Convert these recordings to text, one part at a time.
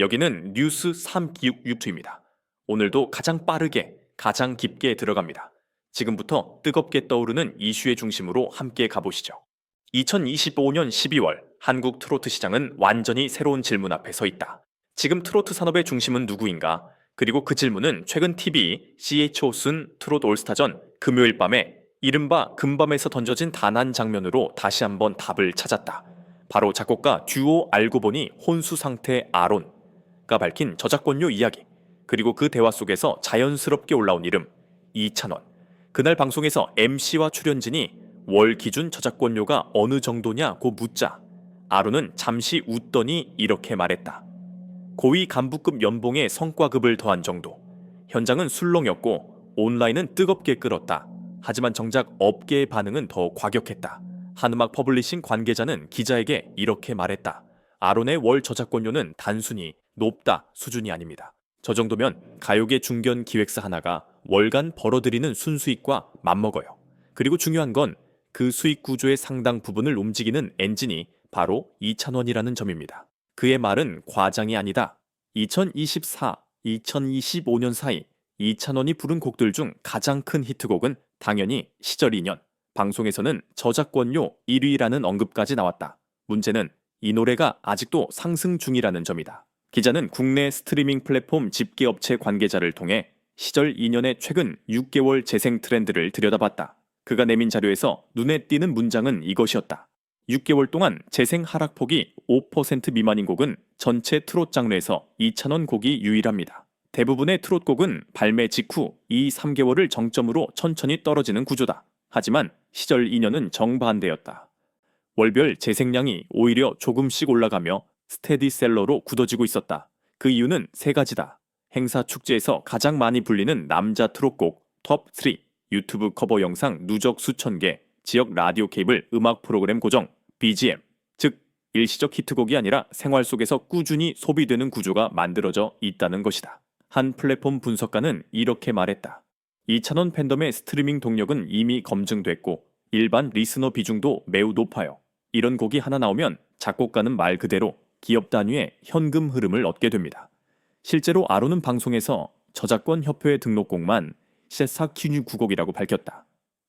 여기는 뉴스 3기육 유튜입니다. 오늘도 가장 빠르게, 가장 깊게 들어갑니다. 지금부터 뜨겁게 떠오르는 이슈의 중심으로 함께 가보시죠. 2025년 12월 한국 트로트 시장은 완전히 새로운 질문 앞에 서 있다. 지금 트로트 산업의 중심은 누구인가? 그리고 그 질문은 최근 TV CHO 순 트롯 올스타전 금요일 밤에 이른바 금밤에서 던져진 단 한 장면으로 다시 한번 답을 찾았다. 바로 작곡가 듀오 알고 보니 혼수 상태 아론 가 밝힌 저작권료 이야기. 그리고 그 대화 속에서 자연스럽게 올라온 이름 이찬원. 그날 방송에서 MC와 출연진이 월 기준 저작권료가 어느 정도냐고 묻자 아론은 잠시 웃더니 이렇게 말했다. 고위 간부급 연봉에 성과급을 더한 정도. 현장은 술렁였고 온라인은 뜨겁게 끓었다. 하지만 정작 업계의 반응은 더 과격했다. 한음악 퍼블리싱 관계자는 기자에게 이렇게 말했다. 아론의 월 저작권료는 단순히 높다 수준이 아닙니다. 저 정도면 가요계 중견 기획사 하나가 월간 벌어들이는 순수익과 맞먹어요. 그리고 중요한 건 그 수익 구조의 상당 부분을 움직이는 엔진이 바로 이찬원이라는 점입니다. 그의 말은 과장이 아니다. 2024, 2025년 사이 이찬원이 부른 곡들 중 가장 큰 히트곡은 당연히 시절 2년. 방송에서는 저작권료 1위라는 언급까지 나왔다. 문제는 이 노래가 아직도 상승 중이라는 점이다. 기자는 국내 스트리밍 플랫폼 집계업체 관계자를 통해 시절 2년의 최근 6개월 재생 트렌드를 들여다봤다. 그가 내민 자료에서 눈에 띄는 문장은 이것이었다. 6개월 동안 재생 하락폭이 5% 미만인 곡은 전체 트롯 장르에서 2,000원 곡이 유일합니다. 대부분의 트롯 곡은 발매 직후 2, 3개월을 정점으로 천천히 떨어지는 구조다. 하지만 시절 2년은 정반대였다. 월별 재생량이 오히려 조금씩 올라가며 스테디셀러로 굳어지고 있었다. 그 이유는 세 가지다. 행사 축제에서 가장 많이 불리는 남자 트롯곡 톱3, 유튜브 커버 영상 누적 수천 개, 지역 라디오 케이블 음악 프로그램 고정, BGM, 즉 일시적 히트곡이 아니라 생활 속에서 꾸준히 소비되는 구조가 만들어져 있다는 것이다. 한 플랫폼 분석가는 이렇게 말했다. 2차원 팬덤의 스트리밍 동력은 이미 검증됐고 일반 리스너 비중도 매우 높아요. 이런 곡이 하나 나오면 작곡가는 말 그대로 기업 단위의 현금 흐름을 얻게 됩니다. 실제로 아로는 방송에서 저작권 협회의 등록곡만 세사 큐뉴 9곡이라고 밝혔다.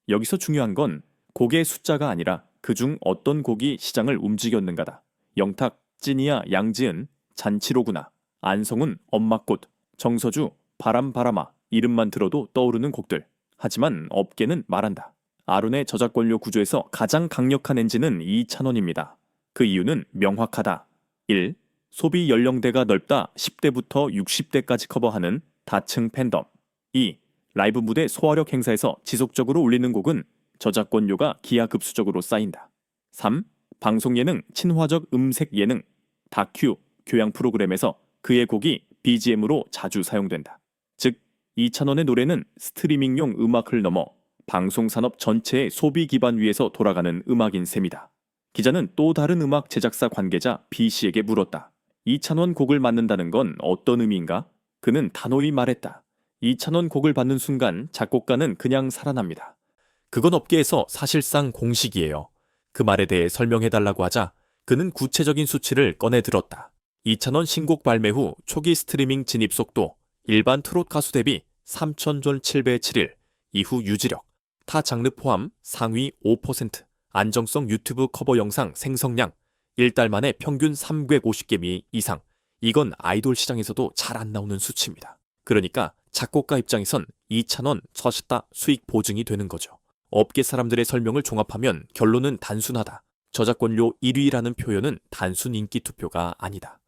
여기서 중요한 건 곡의 숫자가 아니라 그중 어떤 곡이 시장을 움직였는가다. 영탁, 찐이야, 양지은, 잔치로구나, 안성훈, 엄마꽃, 정서주, 바람바람아 이름만 들어도 떠오르는 곡들. 하지만 업계는 말한다. 아론의 저작권료 구조에서 가장 강력한 엔진은 이찬원입니다. 그 이유는 명확하다. 1. 소비 연령대가 넓다 10대부터 60대까지 커버하는 다층 팬덤. 2. 라이브 무대 소화력 행사에서 지속적으로 울리는 곡은 저작권료가 기하급수적으로 쌓인다. 3. 방송 예능, 친화적 음색 예능, 다큐, 교양 프로그램에서 그의 곡이 BGM으로 자주 사용된다. 즉, 이찬원의 노래는 스트리밍용 음악을 넘어 방송 산업 전체의 소비 기반 위에서 돌아가는 음악인 셈이다. 기자는 또 다른 음악 제작사 관계자 B 씨에게 물었다. 이찬원 곡을 맡는다는 건 어떤 의미인가? 그는 단호히 말했다. 이찬원 곡을 받는 순간 작곡가는 그냥 살아납니다. 그건 업계에서 사실상 공식이에요. 그 말에 대해 설명해달라고 하자 그는 구체적인 수치를 꺼내 들었다. 이찬원 신곡 발매 후 초기 스트리밍 진입 속도 일반 트롯 가수 대비 3,007배 7일, 이후 유지력, 타 장르 포함 상위 5%, 안정성 유튜브 커버 영상 생성량, 1달 만에 평균 350개 미 이상. 이건 아이돌 시장에서도 잘 안 나오는 수치입니다. 그러니까 작곡가 입장에선 2,000원 처시다 수익 보증이 되는 거죠. 업계 사람들의 설명을 종합하면 결론은 단순하다. 저작권료 1위라는 표현은 단순 인기 투표가 아니다.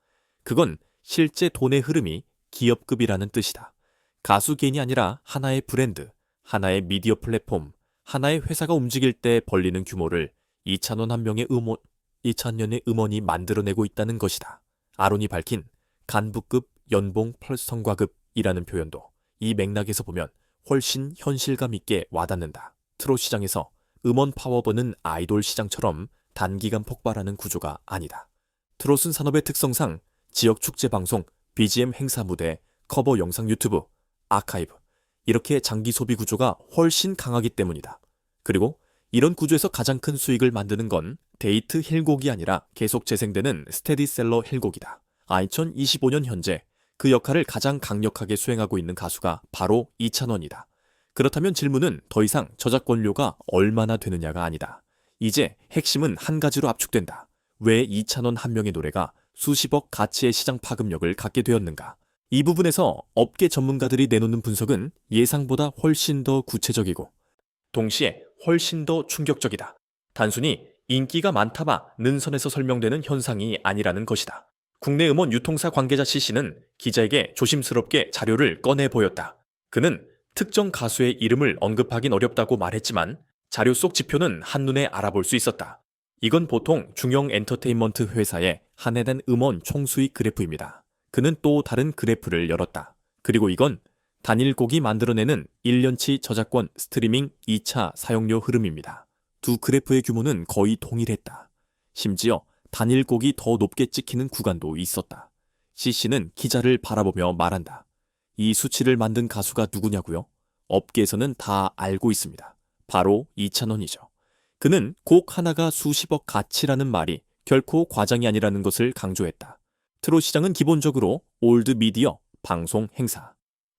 그건 실제 돈의 흐름이 기업급이라는 뜻이다. 가수 개인이 아니라 하나의 브랜드, 하나의 미디어 플랫폼, 하나의 회사가 움직일 때 벌리는 규모를 이찬원 한 명의 음원, 이찬년의 음원이 만들어내고 있다는 것이다. 아론이 밝힌 간부급 연봉 펄스 성과급이라는 표현도 이 맥락에서 보면 훨씬 현실감 있게 와닿는다. 트롯 시장에서 음원 파워버는 아이돌 시장처럼 단기간 폭발하는 구조가 아니다. 트롯은 산업의 특성상 지역 축제 방송, BGM 행사 무대, 커버 영상 유튜브, 아카이브 이렇게 장기 소비 구조가 훨씬 강하기 때문이다. 그리고 이런 구조에서 가장 큰 수익을 만드는 건 데이트 힐곡이 아니라 계속 재생되는 스테디셀러 힐곡이다. 아, 2025년 현재 그 역할을 가장 강력하게 수행하고 있는 가수가 바로 이찬원이다. 그렇다면 질문은 더 이상 저작권료가 얼마나 되느냐가 아니다. 이제 핵심은 한 가지로 압축된다. 왜 이찬원 한 명의 노래가 수십억 가치의 시장 파급력을 갖게 되었는가? 이 부분에서 업계 전문가들이 내놓는 분석은 예상보다 훨씬 더 구체적이고 동시에 훨씬 더 충격적이다. 단순히 인기가 많다마는 선에서 설명되는 현상이 아니라는 것이다. 국내 음원 유통사 관계자 C씨는 기자에게 조심스럽게 자료를 꺼내 보였다. 그는 특정 가수의 이름을 언급하긴 어렵다고 말했지만 자료 속 지표는 한눈에 알아볼 수 있었다. 이건 보통 중형 엔터테인먼트 회사의 한 해 된 음원 총수익 그래프입니다. 그는 또 다른 그래프를 열었다. 그리고 이건 단일 곡이 만들어내는 1년치 저작권 스트리밍 2차 사용료 흐름입니다. 두 그래프의 규모는 거의 동일했다. 심지어 단일 곡이 더 높게 찍히는 구간도 있었다. CC는 기자를 바라보며 말한다. 이 수치를 만든 가수가 누구냐고요? 업계에서는 다 알고 있습니다. 바로 이찬원이죠. 그는 곡 하나가 수십억 가치라는 말이 결코 과장이 아니라는 것을 강조했다. 트롯 시장은 기본적으로 올드 미디어, 방송 행사,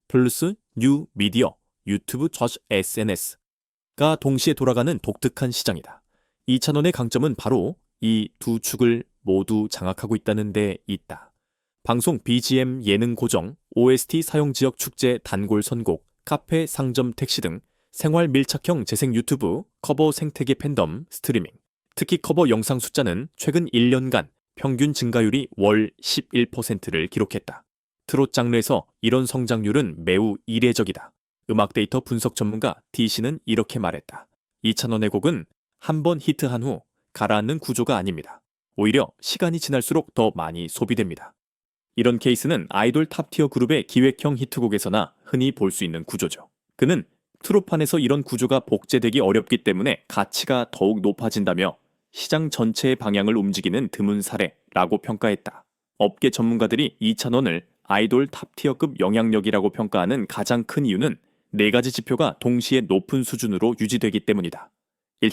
플러스 뉴 미디어, 유튜브 저지 SNS가 동시에 돌아가는 독특한 시장이다. 이찬원의 강점은 바로 이 두 축을 모두 장악하고 있다는 데 있다. 방송 BGM 예능 고정, OST 사용 지역 축제 단골 선곡, 카페 상점 택시 등 생활 밀착형 재생 유튜브, 커버 생태계 팬덤, 스트리밍. 특히 커버 영상 숫자는 최근 1년간 평균 증가율이 월 11%를 기록했다. 트롯 장르에서 이런 성장률은 매우 이례적이다. 음악 데이터 분석 전문가 D씨는 이렇게 말했다. 이찬원의 곡은 한 번 히트한 후 가라앉는 구조가 아닙니다. 오히려 시간이 지날수록 더 많이 소비됩니다. 이런 케이스는 아이돌 탑티어 그룹의 기획형 히트곡에서나 흔히 볼 수 있는 구조죠. 그는 트롯판에서 이런 구조가 복제되기 어렵기 때문에 가치가 더욱 높아진다며 시장 전체의 방향을 움직이는 드문 사례라고 평가했다. 업계 전문가들이 2,000원을 아이돌 탑티어급 영향력이라고 평가하는 가장 큰 이유는 네 가지 지표가 동시에 높은 수준으로 유지되기 때문이다. 1.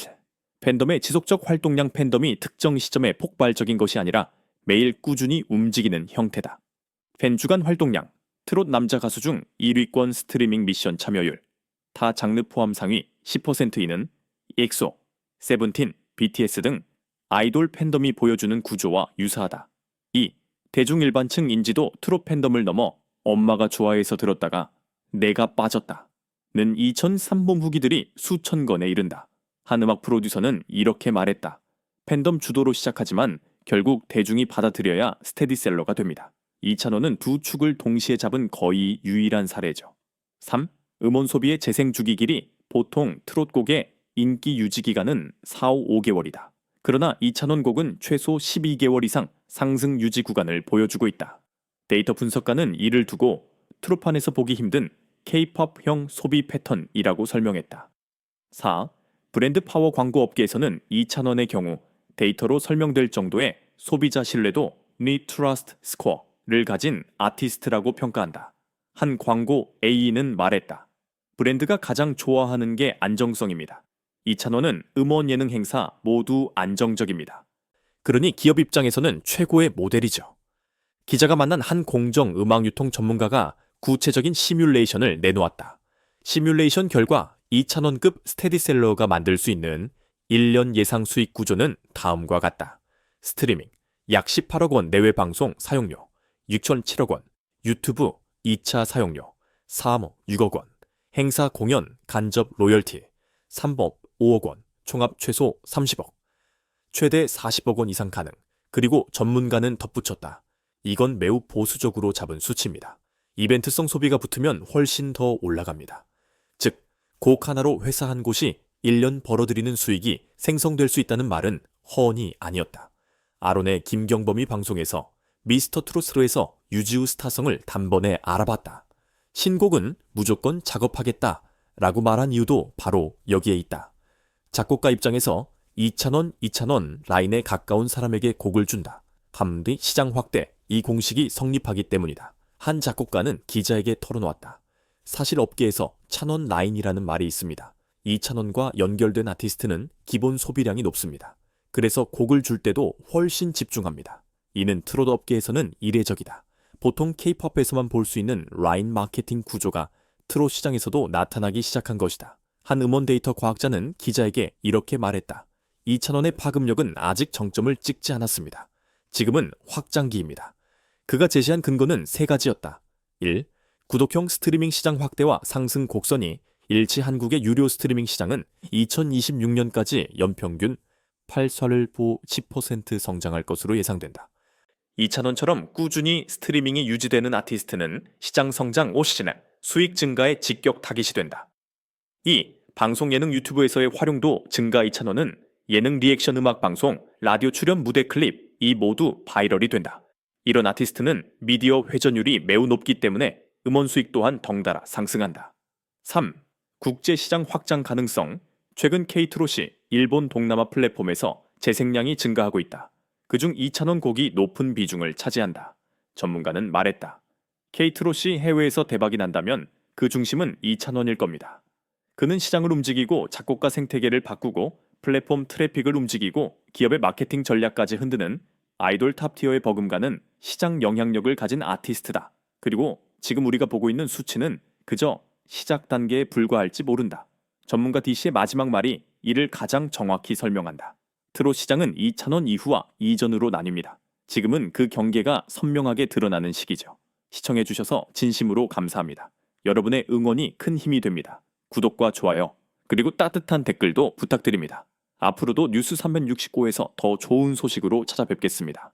팬덤의 지속적 활동량 팬덤이 특정 시점에 폭발적인 것이 아니라 매일 꾸준히 움직이는 형태다. 팬 주간 활동량, 트롯 남자 가수 중 1위권 스트리밍 미션 참여율, 타 장르 포함 상위 10%이는 엑소, 세븐틴, BTS 등 아이돌 팬덤이 보여주는 구조와 유사하다. 2. 대중 일반층 인지도 트롯 팬덤을 넘어 엄마가 좋아해서 들었다가 내가 빠졌다. 는 2003본 후기들이 수천 건에 이른다. 한 음악 프로듀서는 이렇게 말했다. 팬덤 주도로 시작하지만 결국 대중이 받아들여야 스테디셀러가 됩니다. 이찬원은 두 축을 동시에 잡은 거의 유일한 사례죠. 3. 음원 소비의 재생 주기 길이 보통 트롯곡의 인기 유지 기간은 4, 5개월이다. 그러나 이찬원 곡은 최소 12개월 이상 상승 유지 구간을 보여주고 있다. 데이터 분석가는 이를 두고 트롯판에서 보기 힘든 K-팝형 소비 패턴이라고 설명했다. 4. 브랜드 파워 광고 업계에서는 이찬원의 경우 데이터로 설명될 정도의 소비자 신뢰도 Need Trust Score를 가진 아티스트라고 평가한다. 한 광고 A는 말했다. 브랜드가 가장 좋아하는 게 안정성입니다. 이찬원은 음원 예능 행사 모두 안정적입니다. 그러니 기업 입장에서는 최고의 모델이죠. 기자가 만난 한 공정 음악 유통 전문가가 구체적인 시뮬레이션을 내놓았다. 시뮬레이션 결과 이찬원급 스테디셀러가 만들 수 있는 1년 예상 수익 구조는 다음과 같다. 스트리밍 약 18억 원 내외 방송 사용료 6,007억 원, 유튜브 2차 사용료 3억 6억 원, 행사 공연 간접 로열티 3법 5억 원, 총합 최소 30억, 최대 40억 원 이상 가능. 그리고 전문가는 덧붙였다. 이건 매우 보수적으로 잡은 수치입니다. 이벤트성 소비가 붙으면 훨씬 더 올라갑니다. 즉, 곡 하나로 회사 한 곳이 1년 벌어들이는 수익이 생성될 수 있다는 말은 허언이 아니었다. 아론의 김경범이 방송에서 미스터 트로스로에서 유지우 스타성을 단번에 알아봤다. 신곡은 무조건 작업하겠다 라고 말한 이유도 바로 여기에 있다. 작곡가 입장에서 2,000원, 2,000원 라인에 가까운 사람에게 곡을 준다. 함디 시장 확대 이 공식이 성립하기 때문이다. 한 작곡가는 기자에게 털어놓았다. 사실 업계에서 찬원 라인이라는 말이 있습니다. 2,000원과 연결된 아티스트는 기본 소비량이 높습니다. 그래서 곡을 줄 때도 훨씬 집중합니다. 이는 트롯 업계에서는 이례적이다. 보통 K-팝에서만 볼 수 있는 라인 마케팅 구조가 트롯 시장에서도 나타나기 시작한 것이다. 한 음원 데이터 과학자는 기자에게 이렇게 말했다. 2,000원의 파급력은 아직 정점을 찍지 않았습니다. 지금은 확장기입니다. 그가 제시한 근거는 세 가지였다. 1. 구독형 스트리밍 시장 확대와 상승 곡선이 일치 한국의 유료 스트리밍 시장은 2026년까지 연평균 8설을 보 10% 성장할 것으로 예상된다. 이찬원처럼 꾸준히 스트리밍이 유지되는 아티스트는 시장 성장 50년, 수익 증가에 직격 타깃이 된다. 2. 방송 예능 유튜브에서의 활용도 증가 이찬원은 예능 리액션 음악 방송, 라디오 출연 무대 클립 이 모두 바이럴이 된다. 이런 아티스트는 미디어 회전율이 매우 높기 때문에 음원 수익 또한 덩달아 상승한다. 3. 국제 시장 확장 가능성. 최근 K-트롯이 일본 동남아 플랫폼에서 재생량이 증가하고 있다. 그중 2,000원 곡이 높은 비중을 차지한다. 전문가는 말했다. K-트롯이 해외에서 대박이 난다면 그 중심은 2,000원일 겁니다. 그는 시장을 움직이고 작곡가 생태계를 바꾸고 플랫폼 트래픽을 움직이고 기업의 마케팅 전략까지 흔드는 아이돌 탑티어의 버금가는 시장 영향력을 가진 아티스트다. 그리고 지금 우리가 보고 있는 수치는 그저 시작 단계에 불과할지 모른다. 전문가 D씨의 마지막 말이 이를 가장 정확히 설명한다. 트롯 시장은 2,000원 이후와 이전으로 나뉩니다. 지금은 그 경계가 선명하게 드러나는 시기죠. 시청해주셔서 진심으로 감사합니다. 여러분의 응원이 큰 힘이 됩니다. 구독과 좋아요, 그리고 따뜻한 댓글도 부탁드립니다. 앞으로도 뉴스 365에서 더 좋은 소식으로 찾아뵙겠습니다.